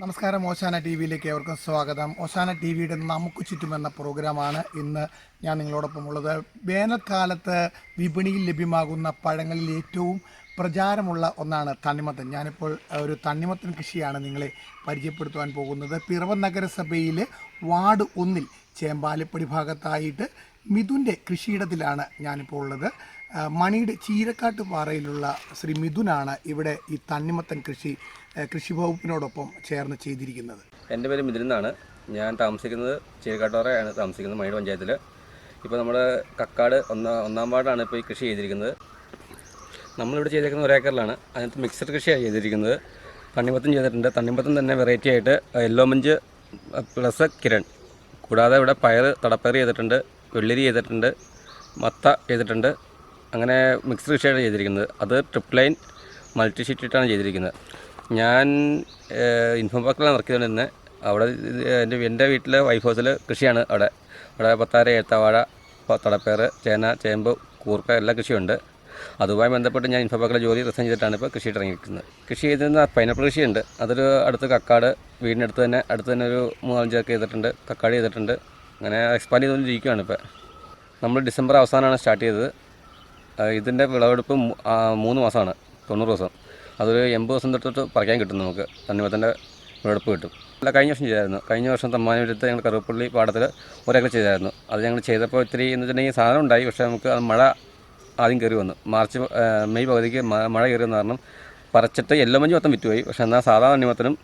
നമസ്കാരം. ഓശാന ടി വിയിലേക്ക് ഏവർക്കും സ്വാഗതം. ഓശാന ടി വിയുടെ നമുക്ക് ചുറ്റും എന്ന പ്രോഗ്രാമാണ് ഇന്ന് ഞാൻ നിങ്ങളോടൊപ്പം ഉള്ളത്. വേനൽക്കാലത്ത് വിപണിയിൽ ലഭ്യമാകുന്ന പഴങ്ങളിൽ ഏറ്റവും പ്രചാരമുള്ള ഒന്നാണ് തണ്ണിമത്തൻ. ഞാനിപ്പോൾ ഒരു തണ്ണിമത്തൻ കൃഷിയാണ് നിങ്ങളെ പരിചയപ്പെടുത്തുവാൻ പോകുന്നത്. പിറവം നഗരസഭയിൽ വാർഡ് ഒന്നിൽ ചേമ്പാലിപ്പടി ഭാഗത്തായിട്ട് മിഥുന്റെ കൃഷിയിടത്തിലാണ് ഞാനിപ്പോൾ ഉള്ളത്. മണിയുടെ ചീരക്കാട്ട് പാറയിലുള്ള ശ്രീ മിഥുനാണ് ഇവിടെ ഈ തണ്ണിമത്തൻ കൃഷി കൃഷി വകുപ്പിനോടൊപ്പം ചേർന്ന് ചെയ്തിരിക്കുന്നത്. എന്റെ പേര് മിഥുൻ എന്നാണ് ഞാൻ താമസിക്കുന്നത് ചീരക്കാട്ടോറയാണ് താമസിക്കുന്നത് മണിയുടെ പഞ്ചായത്തിൽ ഇപ്പോൾ നമ്മൾ കക്കാട് ഒന്നാം ഒന്നാം വാർഡാണ് ഇപ്പോൾ ഈ കൃഷി ചെയ്തിരിക്കുന്നത്. നമ്മളിവിടെ ചെയ്തിരിക്കുന്നത് ഒരേക്കറിലാണ് അതിനകത്ത് മിക്സഡ് കൃഷിയാണ് ചെയ്തിരിക്കുന്നത്. തണ്ണിമത്തം ചെയ്തിട്ടുണ്ട്. തണ്ണിമത്തം തന്നെ വെറൈറ്റി ആയിട്ട് യെല്ലോ മഞ്ച് പ്ലസ് കിരൺ. കൂടാതെ ഇവിടെ പയർ തടപ്പയർ ചെയ്തിട്ടുണ്ട്. വെള്ളരി ചെയ്തിട്ടുണ്ട്. മത്ത ചെയ്തിട്ടുണ്ട്. അങ്ങനെ മിക്സ്ഡ് കൃഷിയാണ് ചെയ്തിരിക്കുന്നത്. അത് ട്രിപ്പ് ലൈൻ മൾട്ടി ഷീറ്റ് ഇട്ടാണ് ചെയ്തിരിക്കുന്നത്. ഞാൻ ഇൻഫോം പാർക്കിലാണ് വർക്ക് ചെയ്തുകൊണ്ടിരുന്നത് അവിടെ എന്റെ എന്റെ വീട്ടിലെ വൈഫ് ഹൗസിൽ കൃഷിയാണ് അവിടെ. അവിടെ പത്താര ഏത്തവാഴ തടപ്പേർ ചേന ചേമ്പ് കൂർക്ക എല്ലാ കൃഷിയുണ്ട്. അതുമായി ബന്ധപ്പെട്ട് ഞാൻ ഇൻഫോ പാർക്കിലെ ജോലി റിസൈൻ ചെയ്തിട്ടാണ് ഇപ്പോൾ കൃഷി ഇറങ്ങിയിരിക്കുന്നത്. കൃഷി ചെയ്തിരുന്ന പൈനാപ്പിൾ കൃഷിയുണ്ട്. അതൊരു അടുത്ത് കക്കാട് വീടിനടുത്ത് തന്നെ അടുത്ത് തന്നെ ഒരു മൂന്നാലഞ്ച് ഏക്കർ ചെയ്തിട്ടുണ്ട് കക്കാട് ചെയ്തിട്ടുണ്ട്. അങ്ങനെ എക്സ്പാൻഡ് ചെയ്തുകൊണ്ടിരിക്കുകയാണ് ഇപ്പോൾ നമ്മൾ ഡിസംബർ അവസാനമാണ് സ്റ്റാർട്ട് ചെയ്തത്. ഇതിന്റെ വിളവെടുപ്പ് മൂന്ന് മാസമാണ്. തൊണ്ണൂറ് ദിവസം. അതൊരു എൺപത് ദിവസം തൊട്ടിട്ട് പറിക്കാൻ കിട്ടും നമുക്ക്. തണ്ണിമത്തന്റെ വിളവെടുപ്പ് കിട്ടും. അല്ല കഴിഞ്ഞ വർഷം ചെയ്തായിരുന്നു. കഴിഞ്ഞ വർഷം തമ്മാനൂരത്ത് ഞങ്ങൾ കറുപ്പള്ളി പാടത്തിൽ ഒരേക്കർ ചെയ്തായിരുന്നു. അത് ഞങ്ങൾ ചെയ്തപ്പോൾ ഇത്തിരി എന്ന് വെച്ചിട്ടുണ്ടെങ്കിൽ സാധനം ഉണ്ടായി. പക്ഷേ നമുക്ക് അത് മഴ ആദ്യം കയറി വന്നു. മാർച്ച് മെയ് പകുതിക്ക് മഴ കയറി വന്ന കാരണം പറിച്ചിട്ട് എല്ലോ മഞ്ഞ് മൊത്തം വിറ്റുപോയി. പക്ഷേ എന്നാൽ സാധാ തണ്ണിമത്തനും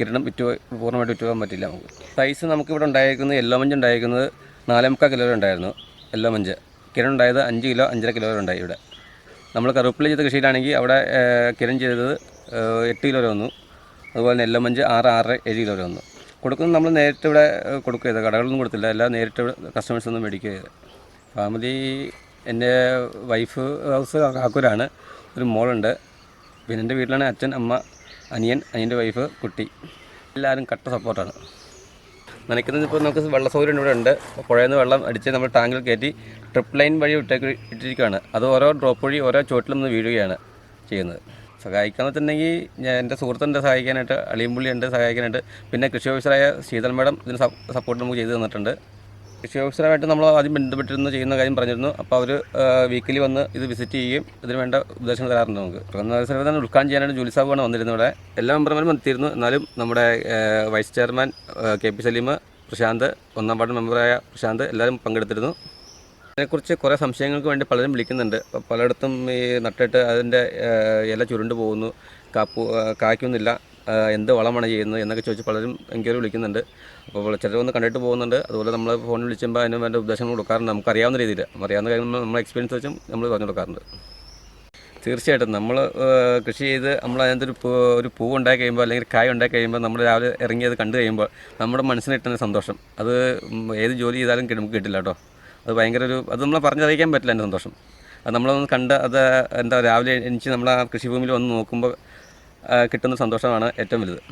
കിരണം വിറ്റ് പൂർണമായിട്ട് വിറ്റ് പോകാൻ പറ്റില്ല നമുക്ക്. സൈസ് നമുക്കിവിടെ ഉണ്ടായിരിക്കുന്നത് എല്ലോ മഞ്ഞ് ഉണ്ടായിരിക്കുന്നത് നാലേ മുക്കാൽ കിലോ ഉണ്ടായിരുന്നു. എല്ലോ മഞ്ച് കിരൺ ഉണ്ടായത് അഞ്ച് കിലോ അഞ്ചര കിലോ വരെ ഉണ്ടായി ഇവിടെ. നമ്മൾ കറുപ്പിൽ ചെയ്ത കൃഷിയിലാണെങ്കിൽ അവിടെ കിരൺ ചെയ്തത് എട്ട് കിലോ വരെ വന്നു. അതുപോലെ തന്നെ എല്ലോ മഞ്ച് ആറ് ആറ് ഏഴ് കിലോ വരെ വന്നു. കൊടുക്കുന്നത് നമ്മൾ നേരിട്ട് ഇവിടെ കൊടുക്കുക ചെയ്തത്. കടകളൊന്നും കൊടുത്തില്ല. എല്ലാം നേരിട്ട് കസ്റ്റമേഴ്സ് ഒന്നും മേടിക്കുക ചെയ്തത്. ഫാമിലി എന്റെ വൈഫ് ഹൗസ് കാക്കൂരാണ്. ഒരു മോളുണ്ട്. പിന്നെ എന്റെ വീട്ടിലാണ് അച്ഛൻ അമ്മ അനിയൻ അനിയന്റെ വൈഫ് കുട്ടി. എല്ലാവരും കട്ട സപ്പോർട്ടാണ് നനയ്ക്കുന്നത് ഇപ്പോൾ നമുക്ക് വെള്ള സൗകര്യം ഇവിടെ ഉണ്ട്. പുഴയിൽ നിന്ന് വെള്ളം അടിച്ച് നമ്മൾ ടാങ്കിൽ കയറ്റി ട്രിപ്പ് ലൈൻ വഴി ഇട്ടേക്ക് ഇട്ടിരിക്കുകയാണ്. അത് ഓരോ ഡ്രോപ്പ് വഴി ഓരോ ചുവട്ടിലും നിന്ന് വീഴുകയാണ് ചെയ്യുന്നത്. സഹായിക്കാന്ന് വെച്ചിട്ടുണ്ടെങ്കിൽ ഞാൻ എന്റെ സുഹൃത്തുണ്ട് സഹായിക്കാനായിട്ട് അളിയമ്പുള്ളി ഉണ്ട് സഹായിക്കാനായിട്ട്. പിന്നെ കൃഷി ഓഫീസറായ ശീതൽ മേഡം ഇതിന് സപ്പോർട്ട് നമുക്ക് ചെയ്തു തന്നിട്ടുണ്ട്. കൃഷി ഓഫീസറുമായിട്ട് നമ്മൾ ആദ്യം ബന്ധപ്പെട്ടിരുന്നു ചെയ്യുന്ന കാര്യം പറഞ്ഞിരുന്നു. അപ്പോൾ അവർ വീക്കിലി വന്ന് ഇത് വിസിറ്റ് ചെയ്യുകയും ഇതിന് വേണ്ട ഉപദേശങ്ങൾ തരാറുണ്ട് നമുക്ക്. പ്രധാന തന്നെ ഉദ്ഘാടനം ചെയ്യാനായിട്ട് ജോലി സാബാണ് വന്നിരുന്നത് ഇവിടെ. എല്ലാ മെമ്പർമാരും എത്തിയിരുന്നു എന്നാലും നമ്മുടെ vice chairman K P Saleem Prashanth ഒന്നാം വാർഡ് മെമ്പറായ പ്രശാന്ത് എല്ലാവരും പങ്കെടുത്തിരുന്നു. അതിനെക്കുറിച്ച് കുറേ സംശയങ്ങൾക്ക് വേണ്ടി പലരും വിളിക്കുന്നുണ്ട്. പലയിടത്തും ഈ നട്ടിട്ട് അതിന്റെ ഇല ചുരുണ്ട് പോകുന്നു. കാപ്പു കായ്ക്കുന്നില്ല എന്ത് വളമാണ് ചെയ്യുന്നത് എന്നൊക്കെ ചോദിച്ച് പലരും എൻക്വയറി വിളിക്കുന്നുണ്ട്. അപ്പോൾ ചിലർ വന്ന് കണ്ടിട്ട് പോകുന്നുണ്ട്. അതുപോലെ നമ്മൾ ഫോണിൽ വിളിച്ചുമ്പോൾ അതിന് വേണ്ട ഉപദേശങ്ങൾ കൊടുക്കാറുണ്ട്. നമുക്ക് അറിയാവുന്ന രീതിയിൽ അറിയാവുന്ന കാര്യങ്ങൾ നമ്മൾ എക്സ്പീരിയൻസ് വെച്ചും നമ്മൾ പറഞ്ഞു കൊടുക്കാറുണ്ട്. തീർച്ചയായിട്ടും നമ്മൾ കൃഷി ചെയ്ത് നമ്മൾ അതിനകത്ത് ഒരു പൂ ഒരു പൂ ഉണ്ടാക്കി കഴിയുമ്പോൾ അല്ലെങ്കിൽ കായ് ഉണ്ടാക്കി കഴിയുമ്പോൾ നമ്മൾ രാവിലെ ഇറങ്ങി അത് കണ്ടു കഴിയുമ്പോൾ നമ്മുടെ മനസ്സിന് കിട്ടുന്ന സന്തോഷം. അത് ഏത് ജോലി ചെയ്താലും നമുക്ക് കിട്ടില്ല കേട്ടോ. അത് ഭയങ്കര ഒരു അത് നമ്മൾ പറഞ്ഞറിയിക്കാൻ പറ്റില്ല എന്റെ സന്തോഷം. അത് നമ്മളൊന്ന് കണ്ട് അത് എന്താ രാവിലെ എണിച്ച് നമ്മൾ ആ കൃഷിഭൂമിയിൽ വന്ന് നോക്കുമ്പോൾ കിട്ടുന്ന സന്തോഷമാണ് ഏറ്റവും വലുത്.